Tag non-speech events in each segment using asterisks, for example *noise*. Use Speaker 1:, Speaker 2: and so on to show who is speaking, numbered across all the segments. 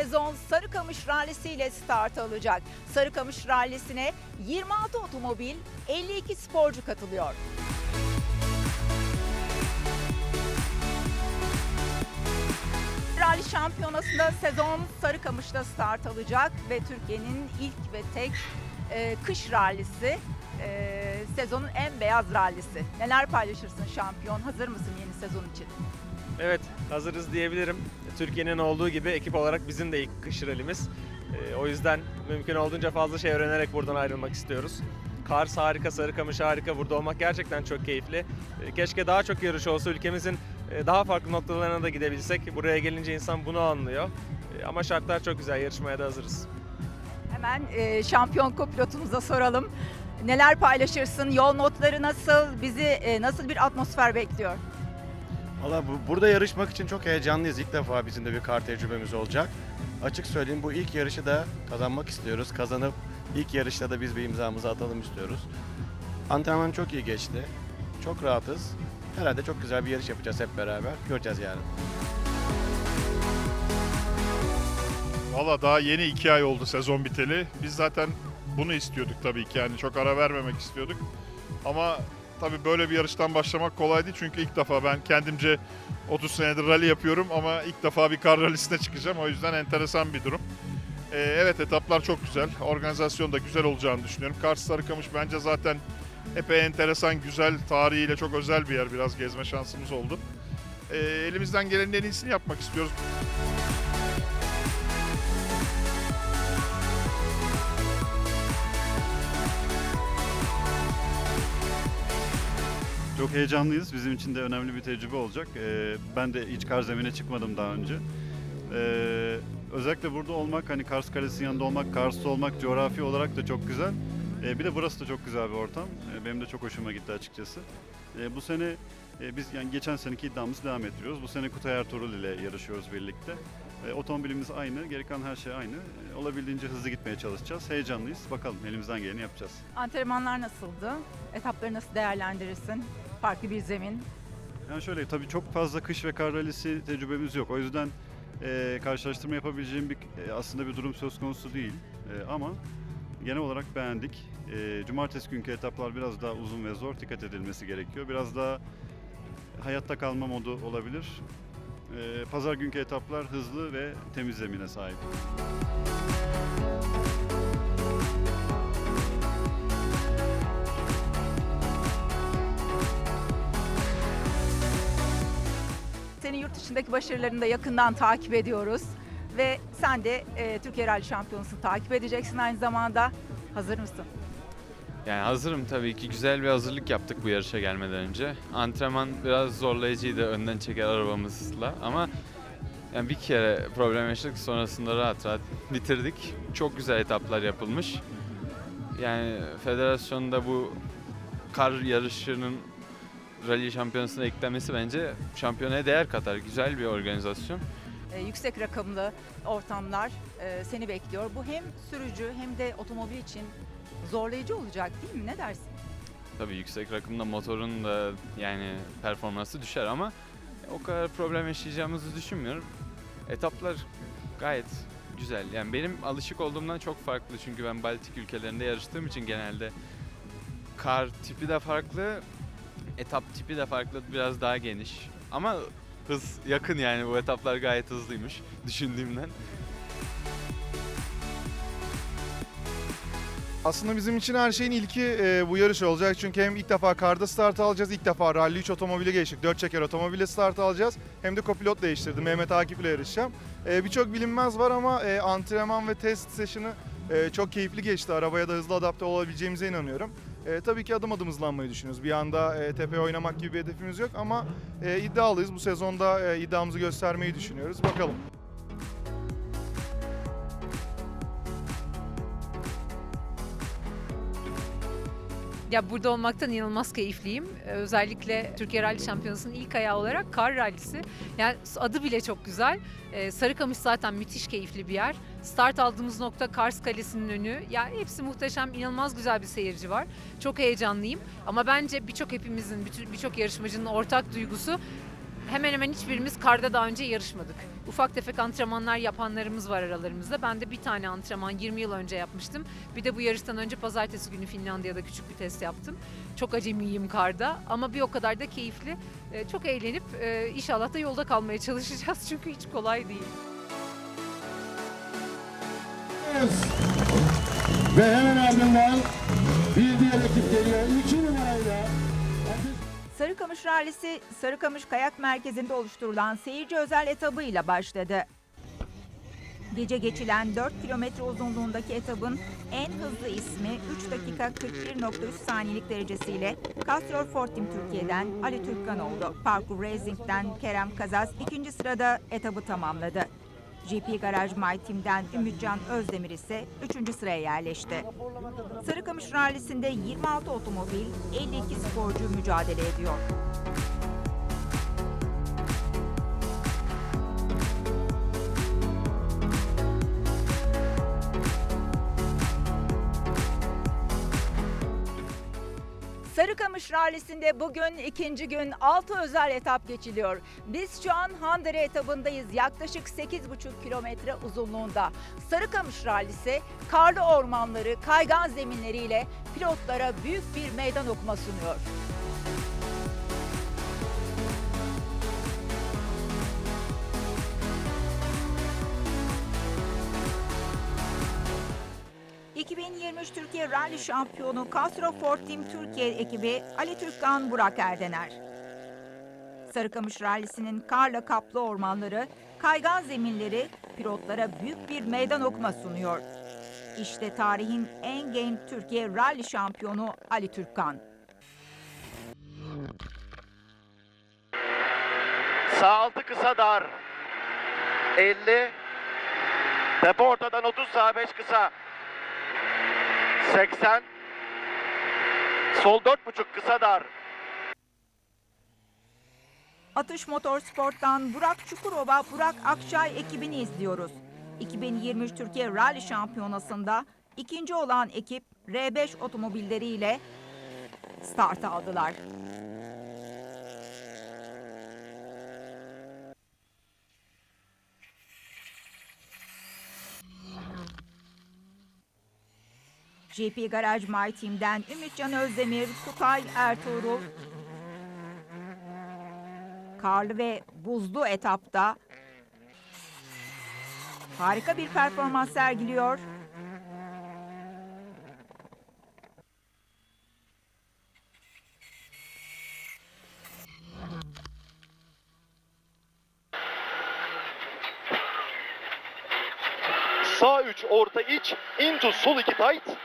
Speaker 1: Sezon Sarıkamış Rallisi ile start alacak. Sarıkamış Rallisi'ne 26 otomobil, 52 sporcu katılıyor. Rally Şampiyonası'nda sezon Sarıkamış'ta start alacak ve Türkiye'nin ilk ve tek e, kış rallisi. e, sezonun en beyaz rallisi. Neler paylaşırsın şampiyon? Hazır mısın yeni sezon için?
Speaker 2: Evet, hazırız diyebilirim. Türkiye'nin olduğu gibi ekip olarak bizim de ilk kış ralimiz. Ee, o yüzden mümkün olduğunca fazla şey öğrenerek buradan ayrılmak istiyoruz. Kars harika, Sarıkamış harika. Burada olmak gerçekten çok keyifli. Ee, keşke daha çok yarış olsa ülkemizin e, daha farklı noktalarına da gidebilsek. Buraya gelince insan bunu anlıyor. Ee, ama şartlar çok güzel, yarışmaya da hazırız.
Speaker 1: Hemen e, şampiyon kopilotumuza soralım. Neler paylaşırsın? Yol notları nasıl? Bizi e, nasıl bir atmosfer bekliyor?
Speaker 3: Valla bu, burada yarışmak için çok heyecanlıyız. İlk defa bizim de bir kar tecrübemiz olacak. Açık söyleyeyim bu ilk yarışı da kazanmak istiyoruz. Kazanıp ilk yarışta da biz bir imzamızı atalım istiyoruz. Antrenman çok iyi geçti. Çok rahatız. Herhalde çok güzel bir yarış yapacağız hep beraber. Göreceğiz yarın.
Speaker 4: Valla daha yeni iki ay oldu sezon biteli. Biz zaten bunu istiyorduk tabii ki yani çok ara vermemek istiyorduk. Ama tabii böyle bir yarıştan başlamak kolay değil çünkü ilk defa ben kendimce 30 senedir rally yapıyorum ama ilk defa bir kar rallisine çıkacağım. O yüzden enteresan bir durum. Ee, evet etaplar çok güzel. Organizasyon da güzel olacağını düşünüyorum. Kars Sarıkamış bence zaten epey enteresan, güzel, tarihiyle çok özel bir yer. Biraz gezme şansımız oldu. Ee, elimizden gelenin en iyisini yapmak istiyoruz.
Speaker 5: Çok heyecanlıyız. Bizim için de önemli bir tecrübe olacak. Ee, ben de hiç kar zemine çıkmadım daha önce. Ee, özellikle burada olmak, hani Kars Kalesi'nin yanında olmak, Kars'ta olmak coğrafi olarak da çok güzel. Ee, bir de burası da çok güzel bir ortam. Ee, benim de çok hoşuma gitti açıkçası. Ee, bu sene e, biz yani geçen seneki iddiamızı devam ettiriyoruz. Bu sene Kutay Ertuğrul ile yarışıyoruz birlikte. Ee, otomobilimiz aynı, geri kalan her şey aynı. Ee, olabildiğince hızlı gitmeye çalışacağız. Heyecanlıyız. Bakalım elimizden geleni yapacağız.
Speaker 1: Antrenmanlar nasıldı? Etapları nasıl değerlendirirsin? Farklı bir zemin.
Speaker 5: Yani şöyle tabii çok fazla kış ve kar rallisi tecrübemiz yok. O yüzden e, karşılaştırma yapabileceğim bir e, aslında bir durum söz konusu değil. E, ama genel olarak beğendik. E, cumartesi günkü etaplar biraz daha uzun ve zor. Dikkat edilmesi gerekiyor. Biraz daha hayatta kalma modu olabilir. E, pazar günkü etaplar hızlı ve temiz zemine sahip.
Speaker 1: Senin yurt dışındaki başarılarını da yakından takip ediyoruz. Ve sen de e, Türkiye Rally Şampiyonası'nı takip edeceksin aynı zamanda. Hazır mısın?
Speaker 6: Yani hazırım tabii ki. Güzel bir hazırlık yaptık bu yarışa gelmeden önce. Antrenman biraz zorlayıcıydı önden çeker arabamızla ama yani bir kere problem yaşadık sonrasında rahat rahat bitirdik. Çok güzel etaplar yapılmış. Yani federasyonda bu kar yarışının rally şampiyonasına eklenmesi bence şampiyonaya değer katar. Güzel bir organizasyon.
Speaker 1: E, yüksek rakımlı ortamlar e, seni bekliyor. Bu hem sürücü hem de otomobil için zorlayıcı olacak değil mi? Ne dersin?
Speaker 6: Tabii yüksek rakımda motorun da yani performansı düşer ama o kadar problem yaşayacağımızı düşünmüyorum. Etaplar gayet güzel. Yani benim alışık olduğumdan çok farklı çünkü ben Baltik ülkelerinde yarıştığım için genelde kar tipi de farklı, etap tipi de farklı, biraz daha geniş. Ama hız yakın yani bu etaplar gayet hızlıymış düşündüğümden.
Speaker 7: Aslında bizim için her şeyin ilki e, bu yarış olacak. Çünkü hem ilk defa karda start alacağız, ilk defa Rally 3 otomobile geçtik. 4 çeker otomobile start alacağız. Hem de kopilot değiştirdim. Mehmet Akif ile yarışacağım. E, Birçok bilinmez var ama e, antrenman ve test session'ı e, çok keyifli geçti. Arabaya da hızlı adapte olabileceğimize inanıyorum. E, tabii ki adım adım hızlanmayı düşünüyoruz. Bir anda e, tepeye oynamak gibi bir hedefimiz yok ama e, iddialıyız. Bu sezonda e, iddiamızı göstermeyi düşünüyoruz. Bakalım.
Speaker 8: Ya burada olmaktan inanılmaz keyifliyim. Ee, Özellikle Türkiye Rally Şampiyonası'nın ilk ayağı olarak kar rallisi. Yani adı bile çok güzel. Ee, Sarıkamış zaten müthiş keyifli bir yer. Start aldığımız nokta Kars Kalesi'nin önü. Yani hepsi muhteşem, inanılmaz güzel bir seyirci var. Çok heyecanlıyım. Ama bence birçok hepimizin, birçok yarışmacının ortak duygusu hemen hemen hiçbirimiz karda daha önce yarışmadık. Ufak tefek antrenmanlar yapanlarımız var aralarımızda. Ben de bir tane antrenman 20 yıl önce yapmıştım. Bir de bu yarıştan önce pazartesi günü Finlandiya'da küçük bir test yaptım. Çok acemiyim karda ama bir o kadar da keyifli. Ee, Çok eğlenip e, inşallah da yolda kalmaya çalışacağız *laughs* çünkü hiç kolay değil.
Speaker 9: Ve hemen ardından bir diğer ekip geliyor. İki numarayla
Speaker 1: Sarıkamış Rallisi Sarıkamış Kayak Merkezi'nde oluşturulan seyirci özel etabıyla başladı. Gece geçilen 4 kilometre uzunluğundaki etabın en hızlı ismi 3 dakika 41.3 saniyelik derecesiyle Castrol Fortim Türkiye'den Ali Türkkan oldu. Parkur Racing'den Kerem Kazaz ikinci sırada etabı tamamladı. GP Garaj My Team'den Ümitcan Özdemir ise 3. sıraya yerleşti. Sarıkamış Rallisi'nde 26 otomobil, 52 sporcu mücadele ediyor. Rallisi'nde bugün ikinci gün 6 özel etap geçiliyor. Biz şu an Handere etabındayız. Yaklaşık 8,5 kilometre uzunluğunda. Sarıkamış Rallisi karlı ormanları, kaygan zeminleriyle pilotlara büyük bir meydan okuma sunuyor. ...2023 Türkiye Rally Şampiyonu Castro Ford Team Türkiye ekibi Ali Türkkan Burak Erdener. Sarıkamış Rallisi'nin karla kaplı ormanları, kaygan zeminleri pilotlara büyük bir meydan okuma sunuyor. İşte tarihin en genç Türkiye Rally Şampiyonu Ali Türkkan.
Speaker 10: Sağ altı kısa dar. 50. Tepe ortadan 30 sağ 5 kısa. 80. Sol 4,5 kısa dar.
Speaker 1: Atış Motorsport'tan Burak Çukurova, Burak Akçay ekibini izliyoruz. 2023 Türkiye Rally Şampiyonası'nda ikinci olan ekip R5 otomobilleriyle start aldılar. GP Garaj My Team'den Ümitcan Özdemir, Kutay Ertuğrul, karlı ve buzlu etapta harika bir performans sergiliyor.
Speaker 10: Sağ 3 orta iç. Into sol 2 tight.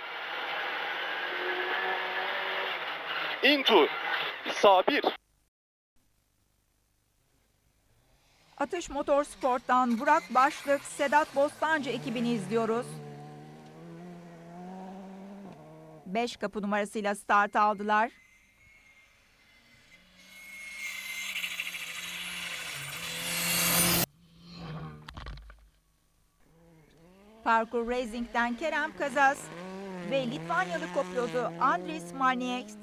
Speaker 10: Into sağ 1.
Speaker 1: Atış Motorsport'tan Burak Başlık, Sedat Bostancı ekibini izliyoruz. 5 kapı numarasıyla start aldılar. Parkur Racing'den Kerem Kazas ve Litvanyalı kopilotu Andris Malnieks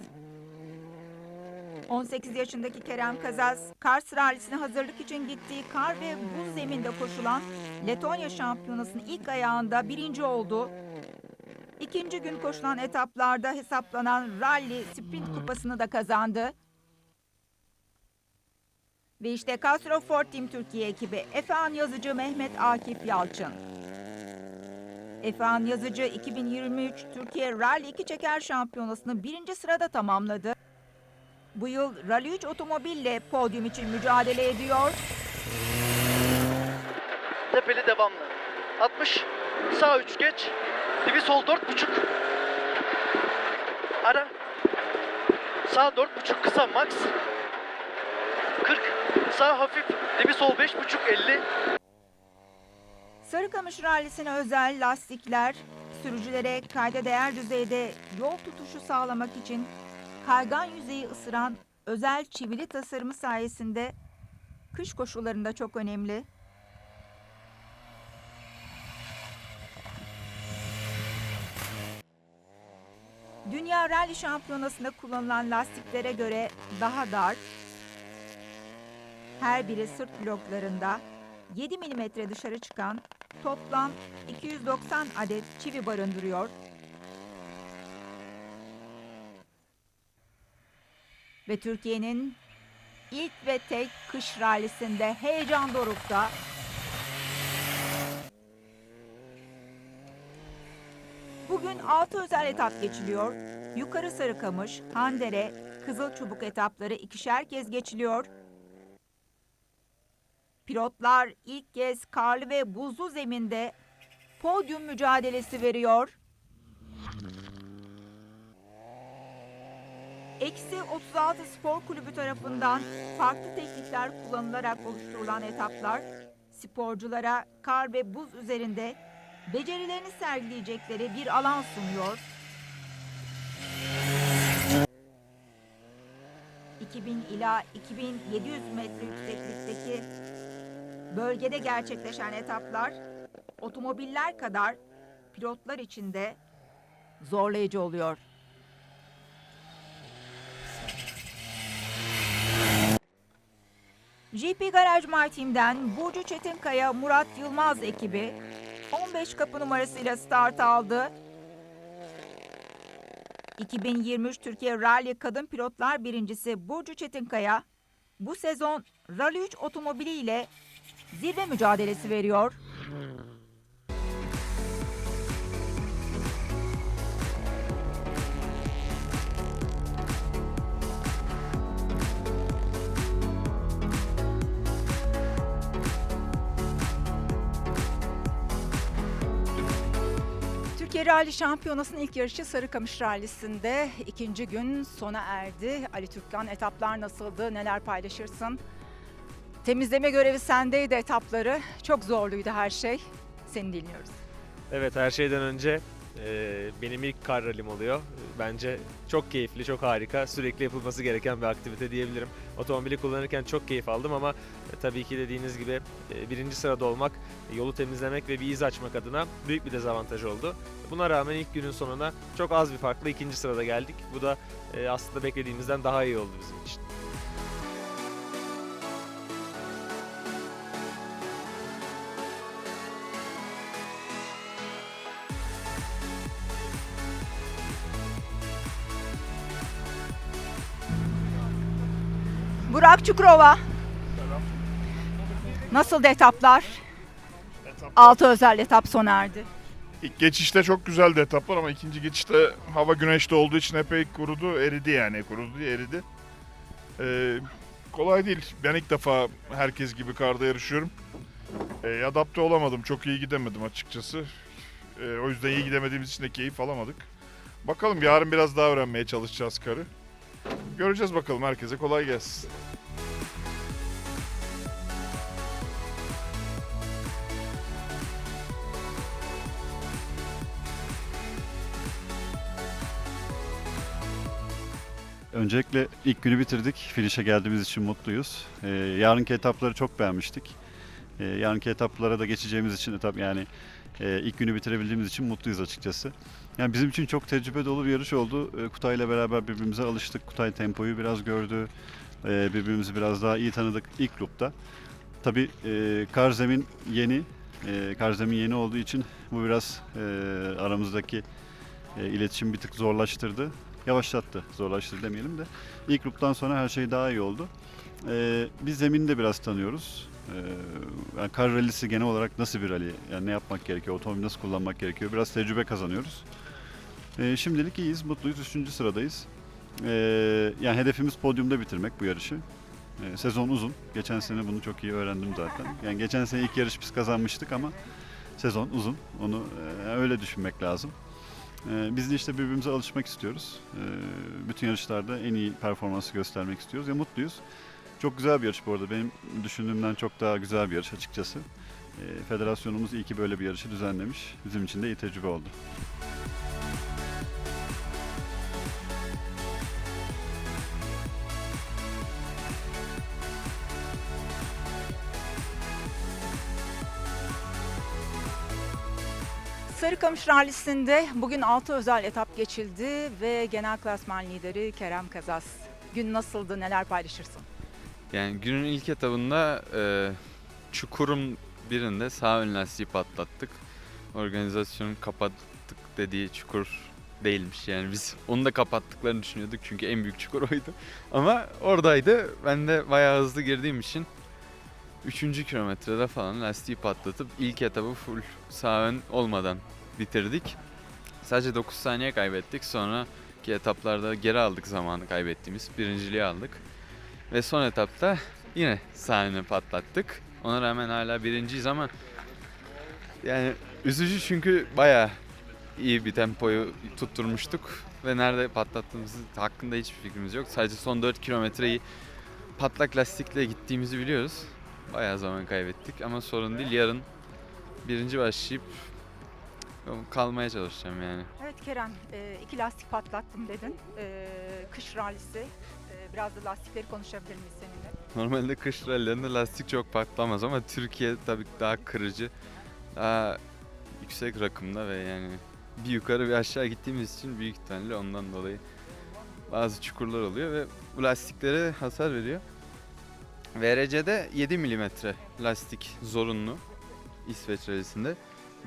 Speaker 1: 18 yaşındaki Kerem Kazaz, Kars rallisine hazırlık için gittiği kar ve buz zeminde koşulan Letonya Şampiyonası'nın ilk ayağında birinci oldu. İkinci gün koşulan etaplarda hesaplanan Rally Sprint Kupası'nı da kazandı. Ve işte Castro Ford Team Türkiye ekibi Efehan Yazıcı Mehmet Akif Yalçın. Efehan Yazıcı 2023 Türkiye Rally 2 Çeker Şampiyonası'nı birinci sırada tamamladı. Bu yıl Rally 3 otomobille podyum için mücadele ediyor.
Speaker 10: Tepeli devamlı. 60. Sağ 3 geç. Dibi sol 4,5. Ara. Sağ 4,5 kısa max. 40. Sağ hafif. Dibi sol 5,5 50.
Speaker 1: Sarıkamış Rallisi'ne özel lastikler sürücülere kayda değer düzeyde yol tutuşu sağlamak için kaygan yüzeyi ısıran özel çivili tasarımı sayesinde kış koşullarında çok önemli. Dünya Rally Şampiyonası'nda kullanılan lastiklere göre daha dar, her biri sırt bloklarında 7 mm dışarı çıkan toplam 290 adet çivi barındırıyor. Ve Türkiye'nin ilk ve tek kış rallisinde heyecan dorukta. Bugün 6 özel etap geçiliyor. Yukarı Sarıkamış, Handere, Kızılçubuk etapları ikişer kez geçiliyor. Pilotlar ilk kez karlı ve buzlu zeminde podyum mücadelesi veriyor. Eksi 36 Spor Kulübü tarafından farklı teknikler kullanılarak oluşturulan etaplar, sporculara kar ve buz üzerinde becerilerini sergileyecekleri bir alan sunuyor. 2000 ila 2700 metre yükseklikteki bölgede gerçekleşen etaplar otomobiller kadar pilotlar için de zorlayıcı oluyor. GP Garaj My Team'den Burcu Çetinkaya, Murat Yılmaz ekibi 15 kapı numarasıyla start aldı. 2023 Türkiye Rally Kadın Pilotlar Birincisi Burcu Çetinkaya bu sezon Rally 3 otomobiliyle zirve mücadelesi veriyor. Türkiye Rally Şampiyonası'nın ilk yarışı Sarıkamış Rally'sinde ikinci gün sona erdi. Ali Türkkan etaplar nasıldı, neler paylaşırsın? Temizleme görevi sendeydi etapları. Çok zorluydu her şey. Seni dinliyoruz.
Speaker 2: Evet her şeyden önce e, benim ilk kar rallim oluyor. Bence çok keyifli, çok harika. Sürekli yapılması gereken bir aktivite diyebilirim. Otomobili kullanırken çok keyif aldım ama e, tabii ki dediğiniz gibi e, birinci sırada olmak, yolu temizlemek ve bir iz açmak adına büyük bir dezavantaj oldu. Buna rağmen ilk günün sonuna çok az bir farkla ikinci sırada geldik. Bu da e, aslında beklediğimizden daha iyi oldu bizim için.
Speaker 1: Burak Çukurova. Nasıldı etaplar? Altı özel etap sona erdi.
Speaker 4: İlk geçişte çok güzeldi etaplar ama ikinci geçişte hava güneşli olduğu için epey kurudu, eridi yani. Kurudu diye eridi. Ee, kolay değil. Ben ilk defa herkes gibi karda yarışıyorum. Ee, adapte olamadım, çok iyi gidemedim açıkçası. Ee, o yüzden iyi gidemediğimiz için de keyif alamadık. Bakalım yarın biraz daha öğrenmeye çalışacağız karı. Göreceğiz bakalım herkese kolay gelsin.
Speaker 5: Öncelikle ilk günü bitirdik. Finish'e geldiğimiz için mutluyuz. Ee, yarınki etapları çok beğenmiştik. Ee, yarınki etaplara da geçeceğimiz için etap yani e, ilk günü bitirebildiğimiz için mutluyuz açıkçası. Yani bizim için çok tecrübe dolu bir yarış oldu. Ee, Kutay'la beraber birbirimize alıştık. Kutay tempoyu biraz gördü. Ee, birbirimizi biraz daha iyi tanıdık ilk loop'ta. Tabii e, kar zemin yeni. E, kar zemin yeni olduğu için bu biraz e, aramızdaki iletişim bir tık zorlaştırdı yavaşlattı. Zorlaştırdı demeyelim de. İlk gruptan sonra her şey daha iyi oldu. Ee, biz zemini de biraz tanıyoruz. Yani kar rallisi genel olarak nasıl bir rally? Yani ne yapmak gerekiyor? Otomobil nasıl kullanmak gerekiyor? Biraz tecrübe kazanıyoruz. Ee, şimdilik iyiyiz, mutluyuz. Üçüncü sıradayız. Ee, yani hedefimiz podyumda bitirmek bu yarışı. Ee, sezon uzun. Geçen sene bunu çok iyi öğrendim zaten. Yani geçen sene ilk yarış biz kazanmıştık ama sezon uzun. Onu e, öyle düşünmek lazım. Ee, Biz de işte birbirimize alışmak istiyoruz. Ee, Bütün yarışlarda en iyi performansı göstermek istiyoruz ve mutluyuz. Çok güzel bir yarış bu arada. Benim düşündüğümden çok daha güzel bir yarış açıkçası. Federasyonumuz iyi ki böyle bir yarışı düzenlemiş. Bizim için de iyi tecrübe oldu.
Speaker 1: Sarıkamış Rally'sinde bugün 6 özel etap geçildi ve genel klasman lideri Kerem Kazas. Gün nasıldı, neler paylaşırsın?
Speaker 6: Yani günün ilk etabında e, çukurun birinde sağ ön lastiği patlattık. Organizasyonu kapattık dediği çukur değilmiş yani biz onu da kapattıklarını düşünüyorduk çünkü en büyük çukur oydu. Ama oradaydı. Ben de bayağı hızlı girdiğim için 3. kilometrede falan lastiği patlatıp ilk etabı full sağ ön olmadan bitirdik. Sadece 9 saniye kaybettik. Sonraki etaplarda geri aldık zamanı kaybettiğimiz. Birinciliği aldık. Ve son etapta yine sağ önü patlattık. Ona rağmen hala birinciyiz ama yani üzücü çünkü bayağı iyi bir tempoyu tutturmuştuk ve nerede patlattığımız hakkında hiçbir fikrimiz yok. Sadece son 4 kilometreyi patlak lastikle gittiğimizi biliyoruz. Bayağı zaman kaybettik ama sorun değil. Yarın birinci başlayıp kalmaya çalışacağım yani.
Speaker 1: Evet Kerem, e, iki lastik patlattım dedin. E, kış rallisi. E, biraz da lastikleri konuşabilir miyiz seninle?
Speaker 6: Normalde kış rallilerinde lastik çok patlamaz ama Türkiye tabii daha kırıcı. Daha yüksek rakımda ve yani bir yukarı bir aşağı gittiğimiz için büyük ihtimalle ondan dolayı bazı çukurlar oluyor ve bu lastiklere hasar veriyor. VRC'de 7 mm lastik zorunlu İsveç rallisinde.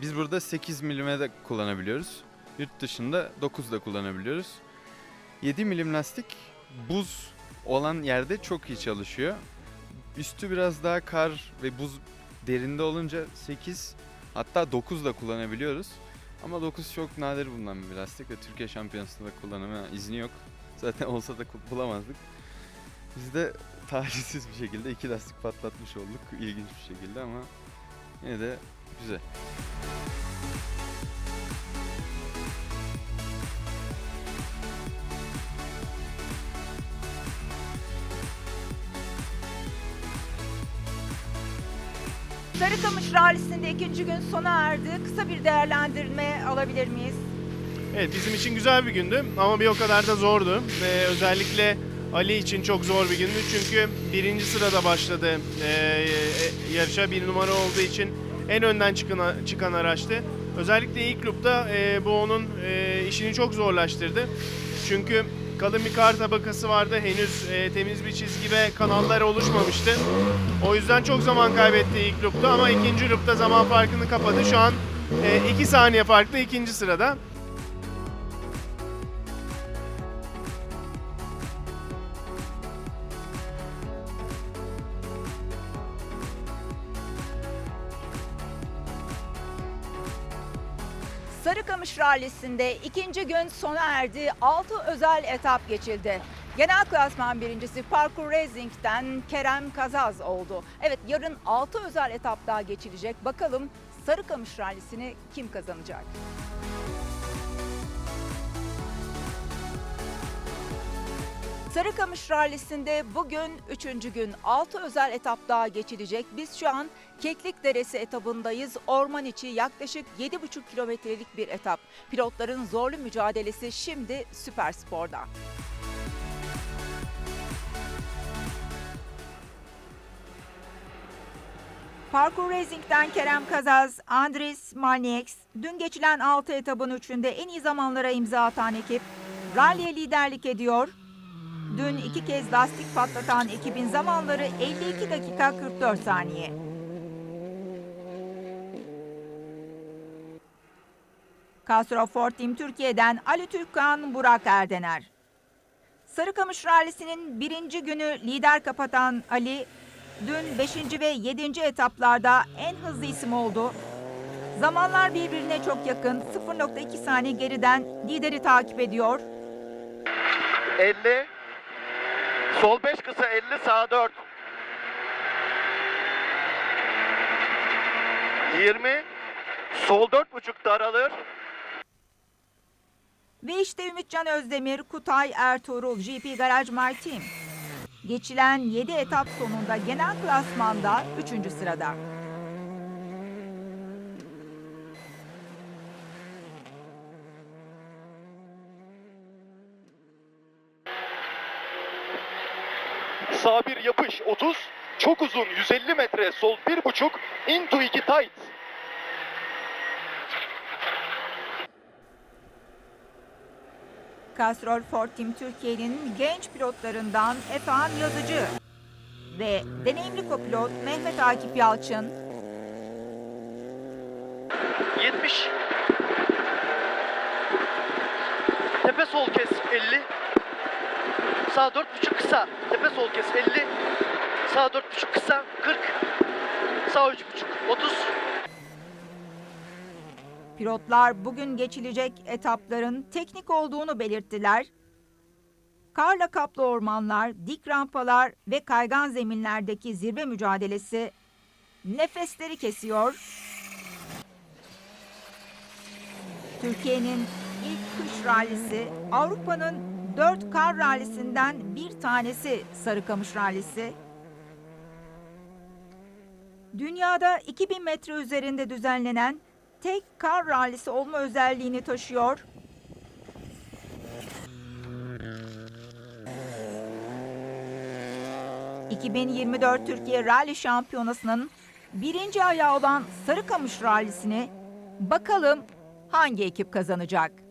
Speaker 6: Biz burada 8 mm kullanabiliyoruz. Yurt dışında 9 da kullanabiliyoruz. 7 milim lastik buz olan yerde çok iyi çalışıyor. Üstü biraz daha kar ve buz derinde olunca 8 hatta 9 da kullanabiliyoruz. Ama 9 çok nadir bulunan bir lastik ve Türkiye Şampiyonası'nda kullanımı izni yok. Zaten olsa da bulamazdık. Biz de *laughs* talihsiz bir şekilde iki lastik patlatmış olduk ilginç bir şekilde ama yine de güzel.
Speaker 1: Sarıkamış rallisinde ikinci gün sona erdi. Kısa bir değerlendirme alabilir miyiz?
Speaker 11: Evet bizim için güzel bir gündü ama bir o kadar da zordu. Ve özellikle Ali için çok zor bir gündü çünkü birinci sırada başladı ee, e, yarışa bir numara olduğu için en önden çıkan, çıkan araçtı. Özellikle ilk loop'ta e, bu onun e, işini çok zorlaştırdı. Çünkü kalın bir kar tabakası vardı. Henüz e, temiz bir çizgi ve kanallar oluşmamıştı. O yüzden çok zaman kaybetti ilk loop'ta ama ikinci loop'ta zaman farkını kapadı. Şu an 2 saniye farklı ikinci sırada.
Speaker 1: Rallisinde ikinci gün sona erdi. 6 özel etap geçildi. Genel klasman birincisi Parkur Racing'den Kerem Kazaz oldu. Evet yarın 6 özel etap daha geçilecek. Bakalım Sarıkamış rallisini kim kazanacak? Sarıkamış rallisinde bugün 3. gün 6 özel etap daha geçilecek. Biz şu an Keklik Deresi etabındayız. Orman içi yaklaşık 7,5 kilometrelik bir etap. Pilotların zorlu mücadelesi şimdi Süper Spor'da. Parkur Racing'den Kerem Kazaz, Andris Malnieks, dün geçilen 6 etabın 3'ünde en iyi zamanlara imza atan ekip, ralliye liderlik ediyor. Dün iki kez lastik patlatan ekibin zamanları 52 dakika 44 saniye. Castro Ford Team Türkiye'den Ali Türkkan, Burak Erdener. Sarıkamış Rallisi'nin birinci günü lider kapatan Ali, dün 5. ve 7. etaplarda en hızlı isim oldu. Zamanlar birbirine çok yakın, 0.2 saniye geriden lideri takip ediyor.
Speaker 10: 50. Sol 5 kısa 50 sağ 4. 20. Sol 4.5 daralır.
Speaker 1: Ve işte Ümitcan Özdemir, Kutay Ertuğrul, GP Garaj Team. Geçilen 7 etap sonunda genel klasmanda 3. sırada.
Speaker 10: Sağ 1 yapış 30. Çok uzun 150 metre sol 1.5 into 2 tight.
Speaker 1: Castrol Ford Team Türkiye'nin genç pilotlarından Efehan Yazıcı. ve deneyimli kopilot Mehmet Akif Yalçın
Speaker 10: 70 Tepe sol kes 50 Sağ 4.5 kısa Tepe sol kes 50 Sağ 4.5 kısa 40 Sağ 3.5 30
Speaker 1: Pilotlar bugün geçilecek etapların teknik olduğunu belirttiler. Karla kaplı ormanlar, dik rampalar ve kaygan zeminlerdeki zirve mücadelesi nefesleri kesiyor. Türkiye'nin ilk kış rallisi, Avrupa'nın dört kar rallisinden bir tanesi Sarıkamış rallisi. Dünyada 2000 metre üzerinde düzenlenen tek kar rallisi olma özelliğini taşıyor. ...2024 Türkiye Rally Şampiyonası'nın birinci ayağı olan Sarıkamış Rallisi'ni bakalım hangi ekip kazanacak?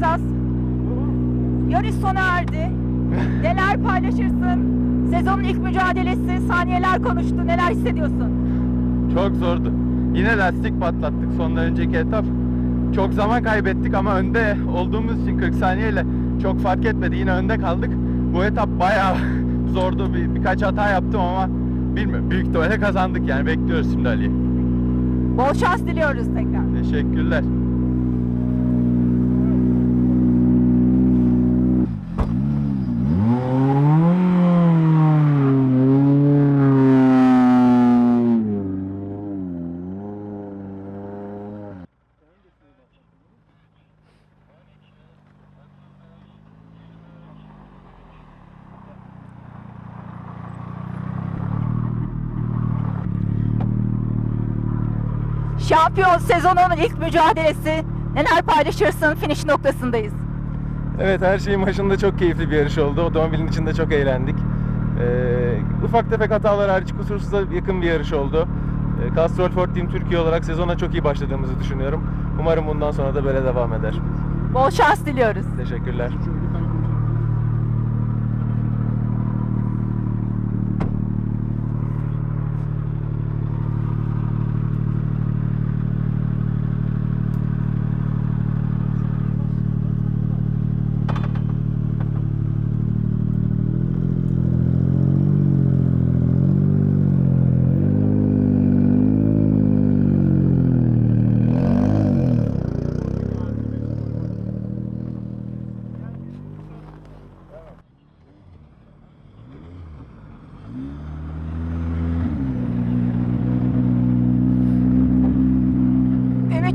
Speaker 1: Kazas, yarış sona erdi. Neler paylaşırsın? Sezonun ilk mücadelesi, saniyeler konuştu. Neler hissediyorsun?
Speaker 12: Çok zordu. Yine lastik patlattık sondan önceki etap. Çok zaman kaybettik ama önde olduğumuz için 40 saniyeyle çok fark etmedi. Yine önde kaldık. Bu etap bayağı *laughs* zordu. Bir, birkaç hata yaptım ama bilmiyorum. Büyük ihtimalle kazandık yani. Bekliyoruz şimdi Ali'yi.
Speaker 1: Bol şans diliyoruz tekrar.
Speaker 12: Teşekkürler.
Speaker 1: Şampiyon sezonunun ilk mücadelesi. Neler paylaşırsın? Finish noktasındayız.
Speaker 7: Evet her şeyin başında çok keyifli bir yarış oldu. Otomobilin içinde çok eğlendik. Ee, ufak tefek hatalar hariç kusursuza yakın bir yarış oldu. Ee, Castrol Ford Team Türkiye olarak sezona çok iyi başladığımızı düşünüyorum. Umarım bundan sonra da böyle devam eder.
Speaker 1: Bol şans diliyoruz.
Speaker 7: Teşekkürler.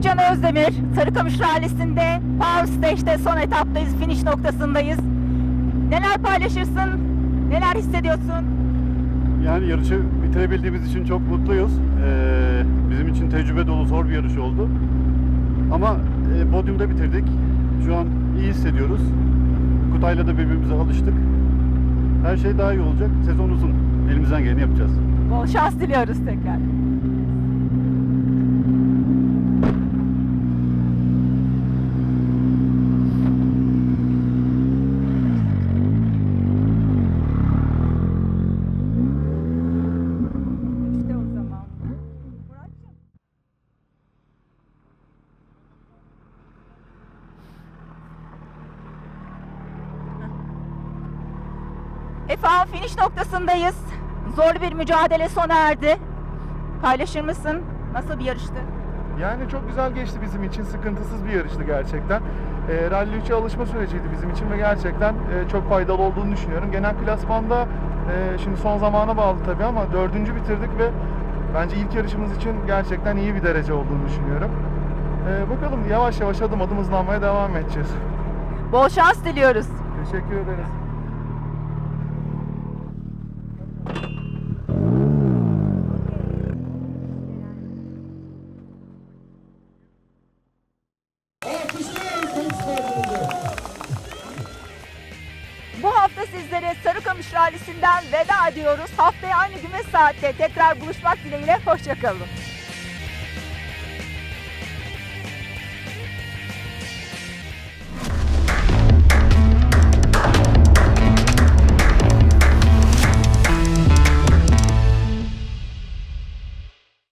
Speaker 1: Ümitcan Özdemir, Sarıkamış Rallisi'nde Power Stage'de son etaptayız, finish noktasındayız. Neler paylaşırsın? Neler hissediyorsun?
Speaker 5: Yani yarışı bitirebildiğimiz için çok mutluyuz. Ee, bizim için tecrübe dolu zor bir yarış oldu. Ama e, podyumda bitirdik. Şu an iyi hissediyoruz. Kutay'la da birbirimize alıştık. Her şey daha iyi olacak. Sezon uzun. Elimizden geleni yapacağız.
Speaker 1: Bol şans diliyoruz tekrar. İşte o zaman. Muratcığım. Finish noktasındayız. Zor bir mücadele sona erdi. Paylaşır mısın? Nasıl bir yarıştı?
Speaker 7: Yani çok güzel geçti bizim için. Sıkıntısız bir yarıştı gerçekten. E, Rally 3'e alışma süreciydi bizim için ve gerçekten e, çok faydalı olduğunu düşünüyorum. Genel klasmanda e, şimdi son zamana bağlı tabii ama dördüncü bitirdik ve bence ilk yarışımız için gerçekten iyi bir derece olduğunu düşünüyorum. E, bakalım yavaş yavaş adım adım hızlanmaya devam edeceğiz.
Speaker 1: Bol şans diliyoruz.
Speaker 7: Teşekkür ederiz.
Speaker 1: Rallisi'nden veda ediyoruz. Haftaya aynı gün ve saatte tekrar buluşmak dileğiyle. Hoşçakalın.